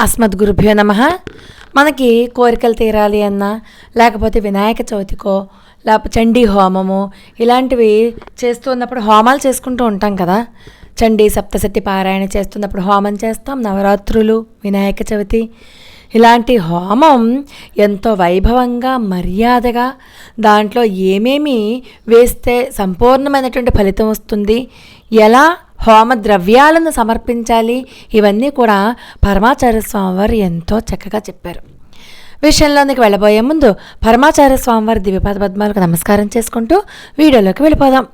అస్మద్ గురుభ్యో నమ. మనకి కోరికలు తీరాలి అన్నా లేకపోతే వినాయక చవితికో లేకపోతే చండీ హోమము ఇలాంటివి చేస్తున్నప్పుడు హోమాలు చేసుకుంటూ ఉంటాం కదా. చండీ సప్తశతి పారాయణ చేస్తున్నప్పుడు హోమం చేస్తాం. నవరాత్రులు వినాయక చవితి. ఇలాంటి హోమం ఎంతో వైభవంగా మర్యాదగా దాంట్లో ఏమేమి వేస్తే సంపూర్ణమైనటువంటి ఫలితం వస్తుంది? ఎలా హోమ ద్రవ్యాలను సమర్పించాలి. ఇవన్నీ కూడా పరమాచార్య స్వామివారు ఎంతో చక్కగా చెప్పారు. విషయంలోనికి వెళ్ళబోయే ముందు పరమాచార్య స్వామివారి దివ్యపాద పద్మాలకు నమస్కారం చేసుకుంటూ వీడియోలోకి వెళ్ళిపోదాం.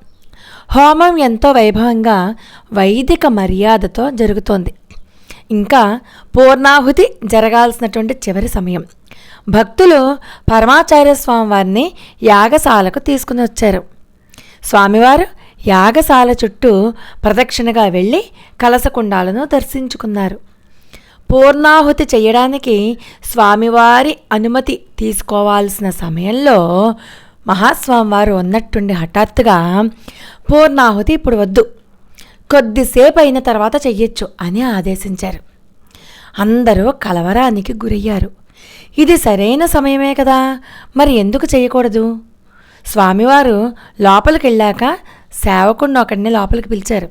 హోమం ఎంతో వైభవంగా వైదిక మర్యాదతో జరుగుతోంది. ఇంకా పూర్ణాహుతి జరగాల్సినటువంటి చివరి సమయం. భక్తులు పరమాచార్య స్వామివారిని యాగశాలకు తీసుకుని వచ్చారు. స్వామివారు యాగశాల చుట్టూ ప్రదక్షిణగా వెళ్ళి కలసకుండాలను దర్శించుకున్నారు. పూర్ణాహుతి చేయడానికి స్వామివారి అనుమతి తీసుకోవాల్సిన సమయంలో మహాస్వామివారు ఉన్నట్టుండి హఠాత్తుగా పూర్ణాహుతి ఇప్పుడు వద్దు. కొద్దిసేపు అయిన తర్వాత చెయ్యొచ్చు అని ఆదేశించారు. అందరూ కలవరానికి గురయ్యారు. ఇది సరైన సమయమే కదా. మరి ఎందుకు చేయకూడదు స్వామివారు లోపలికి వెళ్ళాక సేవకుడిని ఒకడిని లోపలికి పిలిచారు.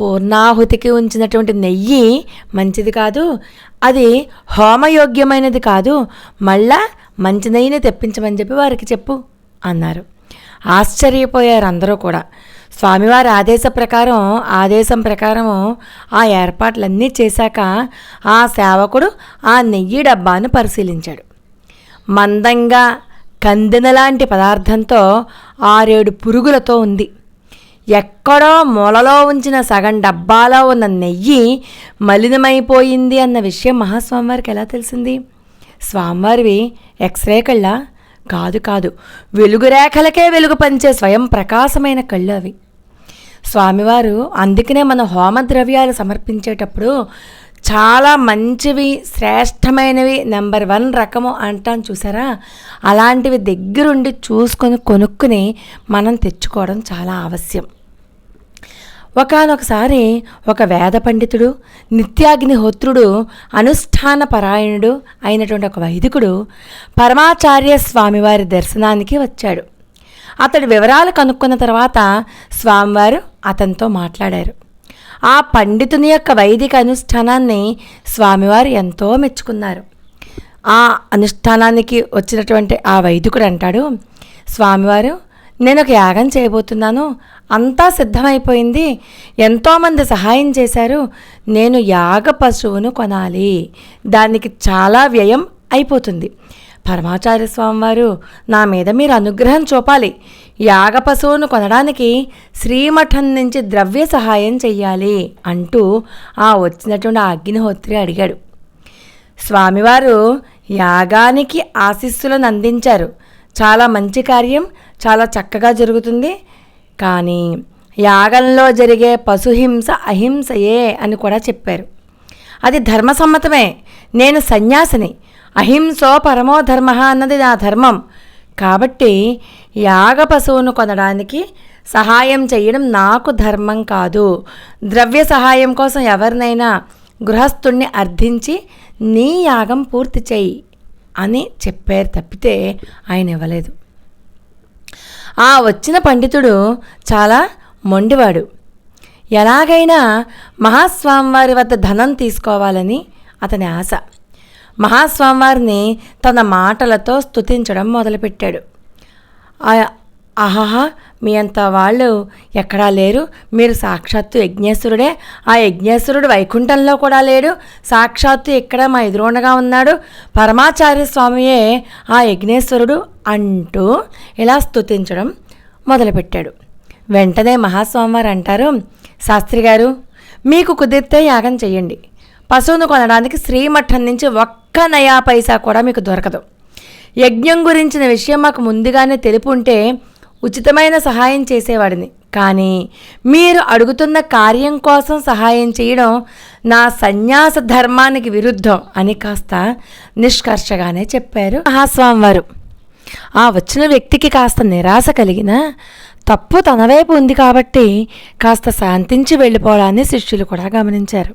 పూర్ణాహుతికి ఉంచినటువంటి నెయ్యి మంచిది కాదు అది హోమయోగ్యమైనది కాదు మళ్ళా మంచి నెయ్యిని తెప్పించమని చెప్పి వారికి చెప్పు అన్నారు. ఆశ్చర్యపోయారు అందరూ కూడా. స్వామివారి ఆదేశ ప్రకారం ఆదేశం ప్రకారము ఆ ఏర్పాట్లన్నీ చేశాక ఆ సేవకుడు ఆ నెయ్యి డబ్బాను పరిశీలించాడు. మందంగా కందెన లాంటి పదార్థంతో ఆరేడు పురుగులతో ఉంది. ఎక్కడో మూలలో ఉంచిన సగం డబ్బాలో ఉన్న నెయ్యి మలినమైపోయింది అన్న విషయం మహాస్వామివారికి ఎలా తెలిసింది? స్వామివారివి ఎక్స్రే కళ్ళ? కాదు కాదు. వెలుగు రేఖలకే వెలుగు పంచే స్వయం ప్రకాశమైన కళ్ళు అవి. స్వామివారు అందుకనే మన హోమ ద్రవ్యాలు సమర్పించేటప్పుడు చాలా మంచివి శ్రేష్టమైనవి నెంబర్ వన్ రకము అంటాను చూసారా? అలాంటివి దగ్గరుండి చూసుకొని కొనుక్కుని మనం తెచ్చుకోవడం చాలా అవశ్యం ఒకనొకసారి ఒక వేద పండితుడు నిత్యాగ్నిహోత్రుడు అనుష్ఠాన పరాయణుడు అయినటువంటి ఒక వైదికుడు పరమాచార్య స్వామివారి దర్శనానికి వచ్చాడు. అతడి వివరాలు కనుక్కున్న తర్వాత స్వామివారు అతనితో మాట్లాడారు. ఆ పండితుని యొక్క వైదిక అనుష్ఠానాన్ని స్వామివారు ఎంతో మెచ్చుకున్నారు. ఆ అనుష్ఠానానికి వచ్చినటువంటి ఆ వైదికుడు అంటాడు స్వామివారు నేను ఒక యాగం చేయబోతున్నాను. అంతా సిద్ధమైపోయింది. ఎంతోమంది సహాయం చేశారు. నేను యాగ పశువును కొనాలి. దానికి చాలా వ్యయం అయిపోతుంది. పరమాచార్య స్వామివారు నా మీద మీరు అనుగ్రహం చూపాలి. యాగ పశువును కొనడానికి శ్రీమఠం నుంచి ద్రవ్య సహాయం చెయ్యాలి అంటూ ఆ వచ్చినటువంటి అగ్నిహోత్రి అడిగాడు. స్వామివారు యాగానికి ఆశీస్సులను అందించారు. చాలా మంచి కార్యం చాలా చక్కగా జరుగుతుంది. కానీ యాగంలో జరిగే పశుహింస అహింసయే అని కూడా చెప్పారు. అది ధర్మసమ్మతమే. నేను సన్యాసిని. అహింసో పరమో ధర్మ అన్నది నా ధర్మం. కాబట్టి యాగ పశువును కొనడానికి సహాయం చేయడం నాకు ధర్మం కాదు. ద్రవ్య సహాయం కోసం ఎవరినైనా గృహస్థుణ్ణి అర్థించి నీ యాగం పూర్తి చేయి అని చెప్పారు తప్పితే ఆయన ఇవ్వలేదు. ఆ వచ్చిన పండితుడు చాలా మొండివాడు. ఎలాగైనా మహాస్వామివారి వద్ద ధనం తీసుకోవాలని అతని ఆశ. మహాస్వామివారిని తన మాటలతో స్థుతించడం మొదలుపెట్టాడు. ఆహాహా మీ అంత వాళ్ళు ఎక్కడా లేరు. మీరు సాక్షాత్తు యజ్ఞేశ్వరుడే. ఆ యజ్ఞేశ్వరుడు వైకుంఠంలో కూడా లేడు. సాక్షాత్తు ఇక్కడ మా ఎదురుండగా ఉన్నాడు. పరమాచార్య స్వామియే ఆ యజ్ఞేశ్వరుడు అంటూ ఇలా స్థుతించడం మొదలుపెట్టాడు. వెంటనే మహాస్వామివారు అంటారు శాస్త్రి గారు మీకు కుదిరితే యాగం చెయ్యండి పశువును కొనడానికి శ్రీమఠం నుంచి ఒక్క నయా పైసా కూడా మీకు దొరకదు. యజ్ఞం గురించిన విషయం మాకు ముందుగానే తెలుపుంటే ఉచితమైన సహాయం చేసేవాడిని. కానీ మీరు అడుగుతున్న కార్యం కోసం సహాయం చేయడం నా సన్యాస ధర్మానికి విరుద్ధం అని కాస్త నిష్కర్షగానే చెప్పారు మహాస్వామివారు. ఆ వచ్చిన వ్యక్తికి కాస్త నిరాశ కలిగిన తప్పు తన వైపు ఉంది కాబట్టి కాస్త శాంతించి వెళ్ళిపోవడాన్ని శిష్యులు కూడా గమనించారు.